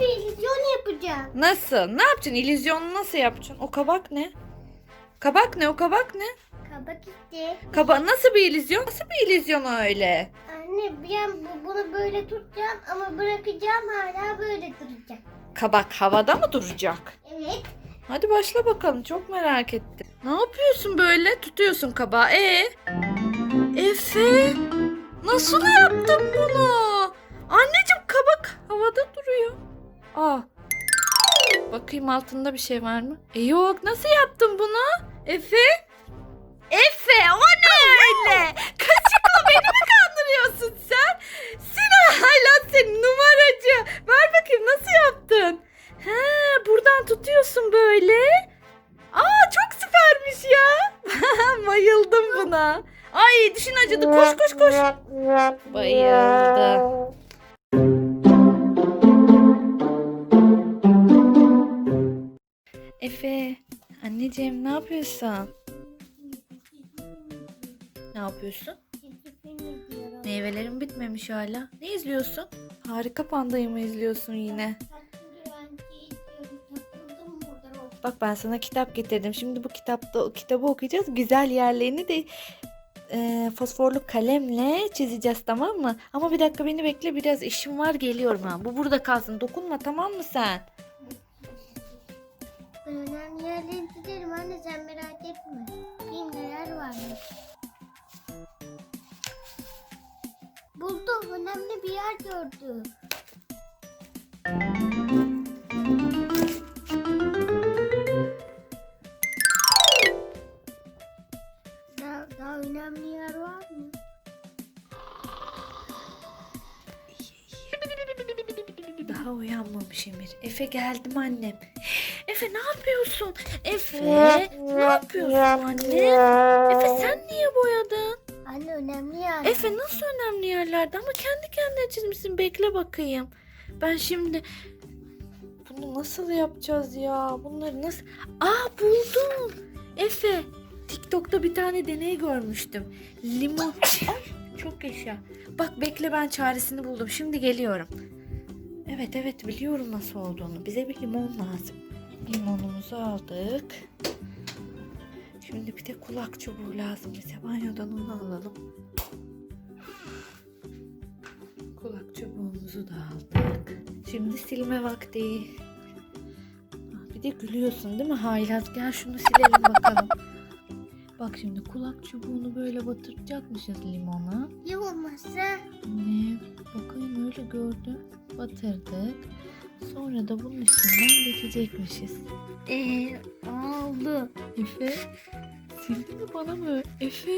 Bir illüzyon yapacağım. Nasıl? Ne yapacaksın? İllüzyonu nasıl yapacaksın? O kabak ne? Kabak ne? O kabak ne? Kabak işte. Kaba nasıl bir illüzyon? Nasıl bir illüzyon öyle? Anne bu- bunu böyle tutacağım ama bırakacağım hala böyle duracak. Kabak havada mı duracak? Evet. Hadi başla bakalım. Çok merak ettim. Ne yapıyorsun böyle? Tutuyorsun kabağı. Ee? Efe? Nasıl yaptın bunu? Anneciğim kabak havada duruyor. Aa. Bakayım altında bir şey var mı? E yok. Nasıl yaptın bunu? Efe? Efe o ne öyle? Kaçıkla beni mi kandırıyorsun sen? Efe, anneciğim ne yapıyorsun? Ne yapıyorsun? Meyvelerin bitmemiş hala. Ne izliyorsun? Harika pandayı mı izliyorsun yine? Bak ben sana kitap getirdim. Şimdi bu kitapta kitabı okuyacağız. Güzel yerlerini de e, fosforlu kalemle çizeceğiz tamam mı? Ama bir dakika beni bekle biraz işim var geliyorum ha. Bu burada kalsın. Dokunma tamam mı sen? Ben önemli yerleri çizerim anne sen merak etme. Bakayım neler varmış. Buldum önemli bir yer gördüm. Daha, daha önemli yer var mı? Daha uyanmamış Emir. Efe geldim annem. Efe ne yapıyorsun? Efe ne yapıyorsun anne? Efe sen niye boyadın? Anne önemli yer. Efe nasıl önemli yerlerde ama kendi kendine çizmişsin. Bekle bakayım. Ben şimdi bunu nasıl yapacağız ya? Bunları nasıl? Aa buldum. Efe TikTok'ta bir tane deney görmüştüm. Limon. Ay çok yaşa. Bak bekle ben çaresini buldum. Şimdi geliyorum. Evet evet biliyorum nasıl olduğunu. Bize bir limon lazım. Limonumuzu aldık. Şimdi bir de kulak çubuğu lazım bize. Banyodan onu alalım. Kulak çubuğumuzu da aldık. Şimdi silme vakti. Ah, Bir de gülüyorsun değil mi Haylaz? Gel şunu silelim bakalım. Bak şimdi kulak çubuğunu böyle batıracakmışız limona. Ya olmazsa? Ne? Bakayım öyle gördüm. Batırdık. Sonra da bunun üstünden geçecekmişiz. Eee oldu. Efe sildi mi bana mı? Efe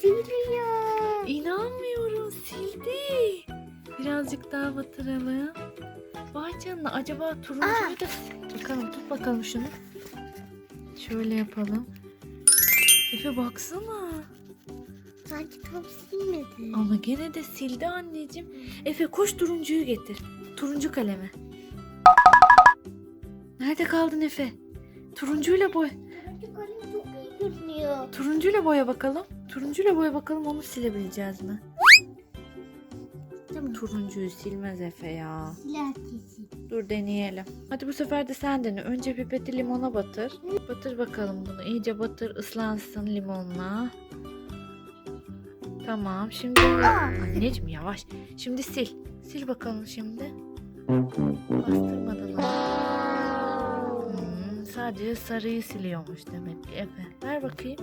Siliyor. inanmıyorum sildi. Birazcık daha batıralım. Vay canına acaba turuncuyu da bakalım tut bakalım şunu. Şöyle yapalım. Efe baksana. Sanki tam silmedi. Ama gene de sildi anneciğim. Efe koş turuncuyu getir. Turuncu kalemi. Nerede kaldın Efe? Turuncuyla boy. Çok iyi görünüyor. Turuncuyla boya bakalım. Turuncuyla boya bakalım onu silebileceğiz mi? Tamam. Turuncuyu silmez Efe ya. Silah kesin. Dur deneyelim. Hadi bu sefer de sen dene. Önce pipeti limona batır. Batır bakalım bunu. İyice batır ıslansın limonla. Tamam şimdi anneciğim yavaş. Şimdi sil. Sil bakalım şimdi. Hmm, sadece sarıyı siliyormuş demek ki Efe. Ver bakayım.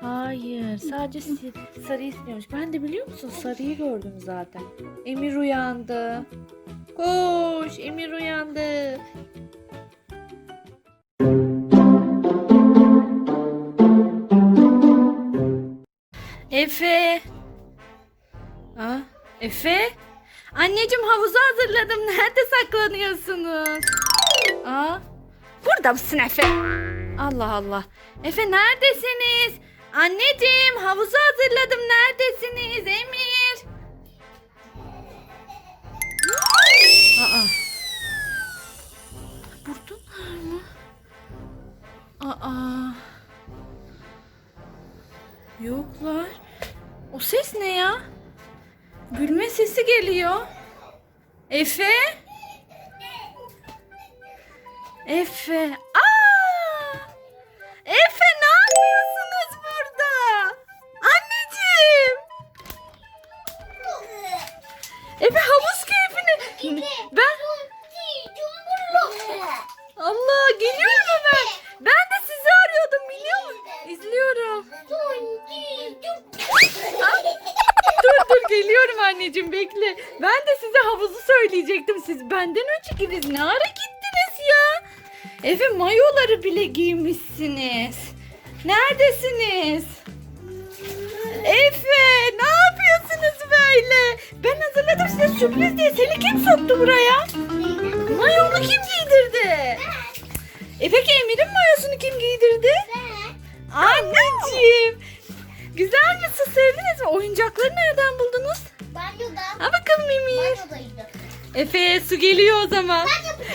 Hayır sadece si- sarıyı siliyormuş. Ben de biliyor musun sarıyı gördüm zaten. Emir uyandı. Koş Emir uyandı. Efe. Efe. Anneciğim havuzu hazırladım. Nerede saklanıyorsunuz? Aa, burada mısın Efe? Allah Allah. Efe neredesiniz? Anneciğim havuzu hazırladım. Neredesiniz Emir? Aa. Buradalar mı? Aa. Yoklar. O ses ne ya? Gülme sesi geliyor. Efe? Efe. Siz benden önce gittiniz. Ne ara gittiniz ya? Efe mayoları bile giymişsiniz. Neredesiniz? Efe ne yapıyorsunuz böyle? Ben hazırladım size sürpriz diye. Seni kim soktu buraya? Mayonu kim giydirdi? E peki Emir'in mayosunu kim giydirdi? Anneciğim. Güzel mi? Siz sevdiniz mi? Oyuncakları nereden buldunuz? Banyoda. Ha bakalım Emir. Banyodaydı. Efe su geliyor o zaman.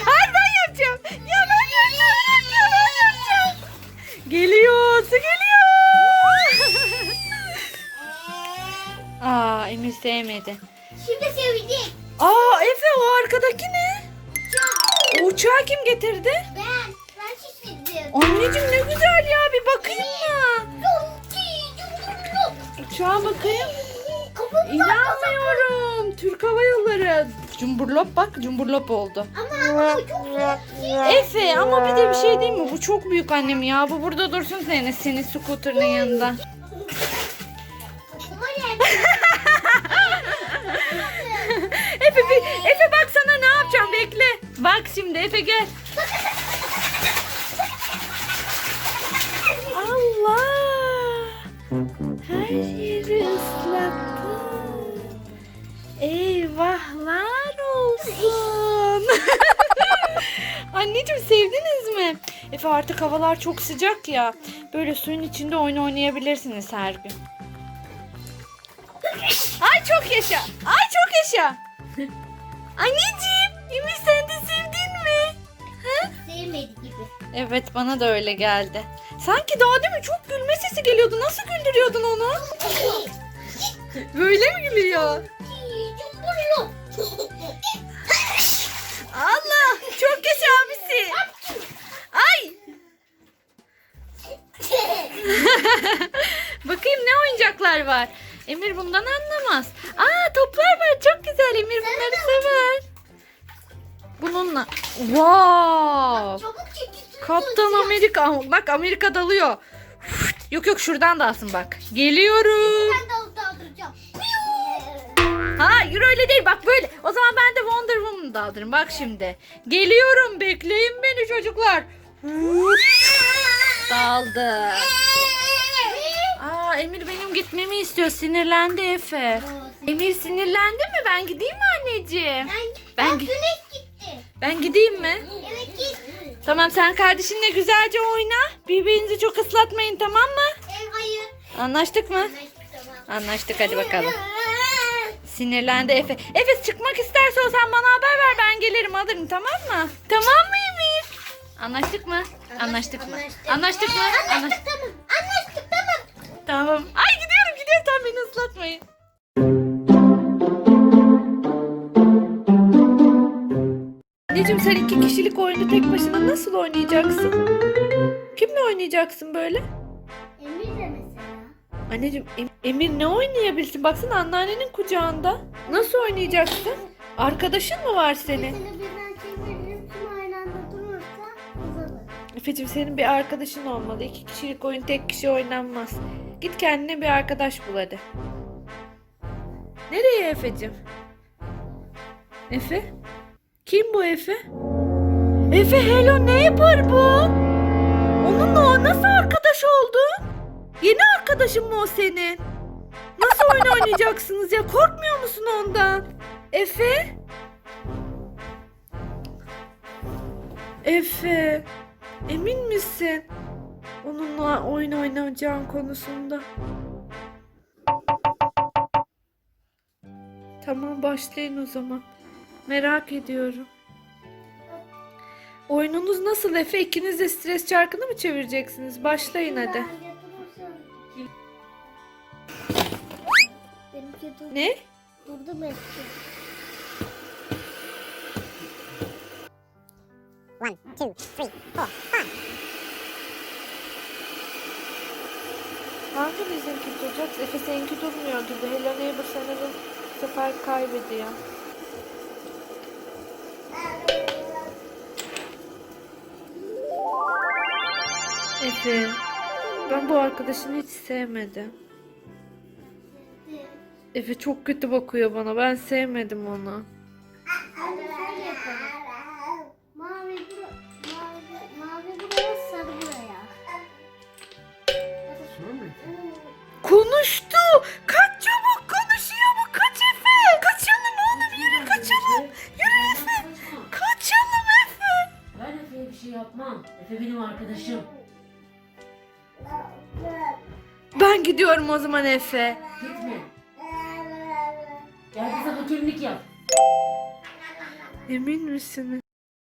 Hayır ben yapacağım. Ya ben yapacağım. Ya ben yapacağım. Geliyor su geliyor. Aa Emir sevmedi. Şimdi sevecek. Aa Efe o arkadaki ne? O uçağı kim getirdi? Ben. Ben şişirdim. Anneciğim ne güzel ya bir bakayım mı? Uçağa bakayım. İnanmıyorum. Türk Hava Yolları. Cumburlop bak cumburlop oldu. Ama ama bu çok. Efe ama bir de bir şey değil mi? Bu çok büyük annem ya. Bu burada dursun senin, senin scooter'ın yanında. Efe, bir, Efe bak sana ne yapacağım bekle. Bak şimdi Efe gel. Allah. Her yeri ıslattı. Anneciğim sevdiniz mi? Efe artık havalar çok sıcak ya. Böyle suyun içinde oyun oynayabilirsiniz her gün. Ay çok yaşa. Ay çok yaşa. Anneciğim, Emir sen de sevdin mi? Sevmedi gibi. Evet bana da öyle geldi. Sanki daha değil mi çok gülme sesi geliyordu. Nasıl güldürüyordun onu? Böyle mi gülüyor? Allah çok yaşa abisi. Ay bakayım ne oyuncaklar var. Emir bundan anlamaz. Aa toplar var çok güzel Emir bunları sever. Bununla. Wow. Kaptan Amerika. Bak Amerika dalıyor. Yok yok şuradan dalsın bak. Geliyorum. Ben de alıp daldıracağım. Hayır öyle değil bak böyle. O zaman ben de Woman'ı daldırırım. Bak şimdi. Geliyorum bekleyin beni çocuklar. Daldı. Aa Emir benim gitmemi istiyor. Sinirlendi Efe. Emir sinirlendi mi? Ben gideyim mi anneciğim? Ben, Ben ben gitti. Ben gideyim mi? Evet git. Tamam sen kardeşinle güzelce oyna. Birbirinizi çok ıslatmayın tamam mı? Hayır. Anlaştık mı? Anlaştık tamam. Anlaştık hadi bakalım. Sinirlendi Efe. Efe çıkmak isterse o sen bana haber ver ben gelirim alırım tamam mı? Tamam mı Emir? Anlaştık mı? Anlaştık mı? Anlaştık mı? Anlaştık. Anlaştık tamam. Anlaştık tamam. Tamam. Ay gidiyorum gidiyorum sen beni ıslatmayın. Anneciğim sen iki kişilik oyunu tek başına nasıl oynayacaksın? Kimle oynayacaksın böyle? Emir de mesela. Anneciğim Em- Emir ne oynayabilsin? Baksana anneannenin kucağında. Nasıl oynayacaksın? Arkadaşın mı var senin? Mesela birden çeviririm tüm aynı anda durursa kazanır. Efe'cim senin bir arkadaşın olmalı. İki kişilik oyun tek kişi oynanmaz. Git kendine bir arkadaş bul hadi. Nereye Efe'cim? Efe? Kim bu Efe? Efe Hello Neighbor bu. Onunla nasıl arkadaş oldu? Yeni arkadaşın mı o senin? Oyun oynayacaksınız ya? Korkmuyor musun ondan? Efe? Efe. Emin misin? Onunla oyun oynayacağın konusunda. Tamam başlayın o zaman. Merak ediyorum. Oyununuz nasıl Efe? İkiniz de stres çarkını mı çevireceksiniz? Başlayın hadi. Durdu. Ne? Durdu belki. One, two, three, four, five. Hangi bizimki duracak? Efe seninki durmuyor gibi. Hello Neighbor sanırım sefer kaybediyor. Efe, ben bu arkadaşını hiç sevmedim. Efe çok kötü bakıyor bana. Ben sevmedim onu. Hadi şöyle yapalım. Mavi, bura, mavi, mavi buraya, sarı buraya. Konuştu. Kaç çabuk konuşuyor bu. Kaç Efe. Kaçalım oğlum yürü kaçalım. Yürü Efe. Kaçalım Efe. Ben Efe'ye bir şey yapmam. Efe benim arkadaşım. Ben gidiyorum o zaman Efe. Gitme. Hakemlik yap. Emin misiniz?